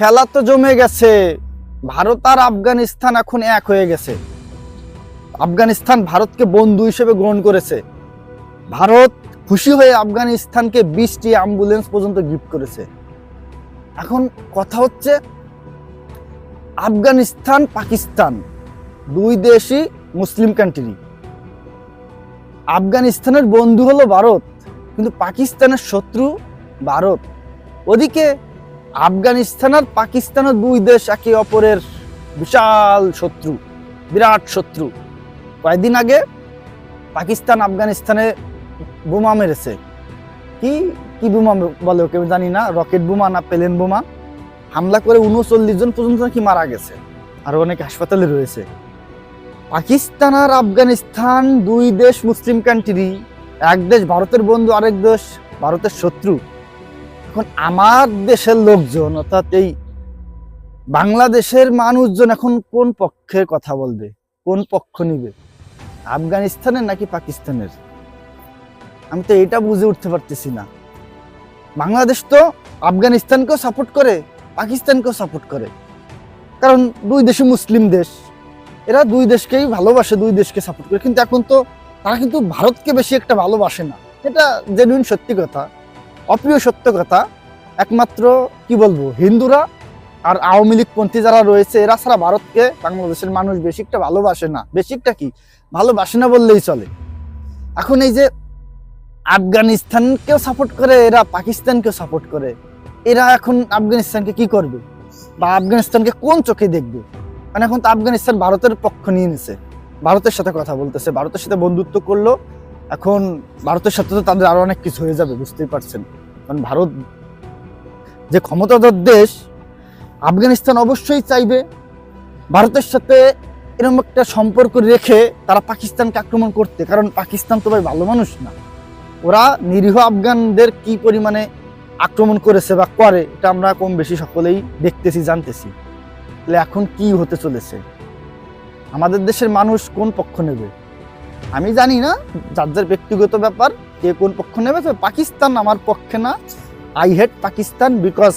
খেলা তো জমে গেছে। ভারত আর আফগানিস্তান এখন এক হয়ে গেছে। আফগানিস্তান ভারতকে বন্ধু হিসেবে গ্রহণ করেছে। ভারত খুশি হয়ে আফগানিস্তানকে বিশটি অ্যাম্বুলেন্স পর্যন্ত গিফট করেছে। এখন কথা হচ্ছে, আফগানিস্তান, পাকিস্তান দুই দেশই মুসলিম কান্ট্রি আফগানিস্তানের বন্ধু হলো ভারত, কিন্তু পাকিস্তানের শত্রু ভারত। ওদিকে আফগানিস্তান আর পাকিস্তানের দুই দেশ একে অপরের বিশাল শত্রু, বিরাট শত্রু। কয়েকদিন আগে পাকিস্তান আফগানিস্তানে বোমা মেরেছে। কি কি বোমা বলে ওকে জানি না, রকেট বোমা না প্লেন বোমা? হামলা করে উনচল্লিশ জন পর্যন্ত নাকি মারা গেছে আর অনেক হাসপাতালে রয়েছে। পাকিস্তান আর আফগানিস্তান দুই দেশ মুসলিম কান্ট্রি এক দেশ ভারতের বন্ধু, আরেক দেশ ভারতের শত্রু। এখন আমার দেশের লোকজন, অর্থাৎ এই বাংলাদেশের মানুষজন এখন কোন পক্ষের কথা বলবে? কোন পক্ষ নিবে? আফগানিস্তানের নাকি পাকিস্তানের? আমি তো এটা বুঝে উঠতে পারতেছি না। বাংলাদেশ তো আফগানিস্তানকেও সাপোর্ট করে, পাকিস্তানকেও সাপোর্ট করে। কারণ দুই দেশে মুসলিম দেশ। এরা দুই দেশকেই ভালোবাসে, দুই দেশকে সাপোর্ট করে। কিন্তু এখন তো তারা কিন্তু ভারতকে বেশি একটা ভালোবাসে না। এটা জেনুইন সত্যি কথা। অপ্রিয় সত্য কথা, একমাত্র, কি বলব, হিন্দুরা আর আওয়ামী লীগ পন্থী যারা রয়েছে, এরা ছাড়া ভারতকে, বাংলাদেশের মানুষ বেশি একটা ভালোবাসে না। বেশিকটা কি? ভালোবাসে না বললেই চলে। এখন এই যে আফগানিস্তানকেও সাপোর্ট করে, এরা পাকিস্তানকেও সাপোর্ট করে, এরা এখন আফগানিস্তানকে কি করবে? বা আফগানিস্তানকে কোন চোখে দেখবে? মানে এখন তো আফগানিস্তান ভারতের পক্ষ নিয়ে নিছে। ভারতের সাথে কথা বলতেছে, ভারতের সাথে বন্ধুত্ব করল, এখন ভারতের সাথে তো তাদের আরও অনেক কিছু হয়ে যাবে, বুঝতেই পারছেন। কারণ ভারত যে ক্ষমতাধর দেশ, আফগানিস্তান অবশ্যই চাইবে ভারতের সাথে এরকম একটা সম্পর্ক রেখে তারা পাকিস্তানকে আক্রমণ করতে। কারণ পাকিস্তান তো ভাই ভালো মানুষ না। ওরা নিরীহ আফগানদের কি পরিমাণে আক্রমণ করেছে বা করে, এটা আমরা কম বেশি সকলেই দেখতেছি, জানতেছি। তাহলে এখন কি হতে চলেছে? আমাদের দেশের মানুষ কোন পক্ষ নেবে? আমি জানি না যার যার ব্যক্তিগত ব্যাপার, কে কোন পক্ষ নেবে, তবে পাকিস্তান আমার পক্ষে না। আই হেট পাকিস্তান বিকজ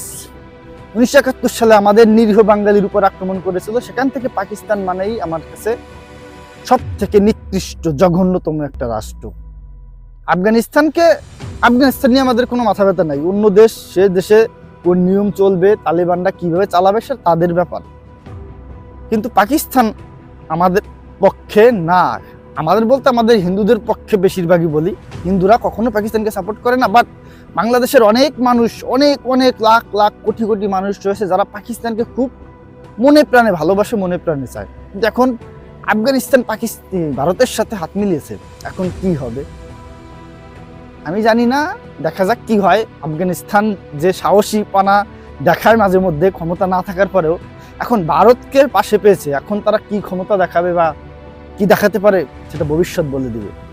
উনিশশো একাত্তর সালে আমাদের নিরীহ বাঙালির উপর আক্রমণ করেছিল। সেখান থেকে পাকিস্তান মানেই আমার কাছে সব থেকে নিকৃষ্ট, জঘন্যতম একটা রাষ্ট্র। আফগানিস্তানকে, আফগানিস্তান নিয়ে আমাদের কোনো মাথা ব্যথা নাই। অন্য দেশ, সে দেশে কোন নিয়ম চলবে, তালেবানরা কীভাবে চালাবে সে তাদের ব্যাপার। কিন্তু পাকিস্তান আমাদের পক্ষে না। আমাদের বলতে আমাদের হিন্দুদের পক্ষে বেশিরভাগই বলি। হিন্দুরা কখনো পাকিস্তানকে সাপোর্ট করে না বাট বাংলাদেশের অনেক মানুষ, অনেক অনেক লাখ লাখ, কোটি কোটি মানুষ রয়েছে যারা পাকিস্তানকে খুব মনে প্রাণে ভালোবাসে, মনে প্রাণে চায়। কিন্তু এখন আফগানিস্তান পাকিস্তান ভারতের সাথে হাত মিলিয়েছে, এখন কি হবে? আমি জানি না, দেখা যাক কি হয়। আফগানিস্তান যে সাহসী পানা দেখায় মাঝে মধ্যে, ক্ষমতা না থাকার পরেও, এখন ভারতকে পাশে পেয়েছে, এখন তারা কি ক্ষমতা দেখাবে বা কি দেখাতে পারে সেটা ভবিষ্যৎ বলে দিবে।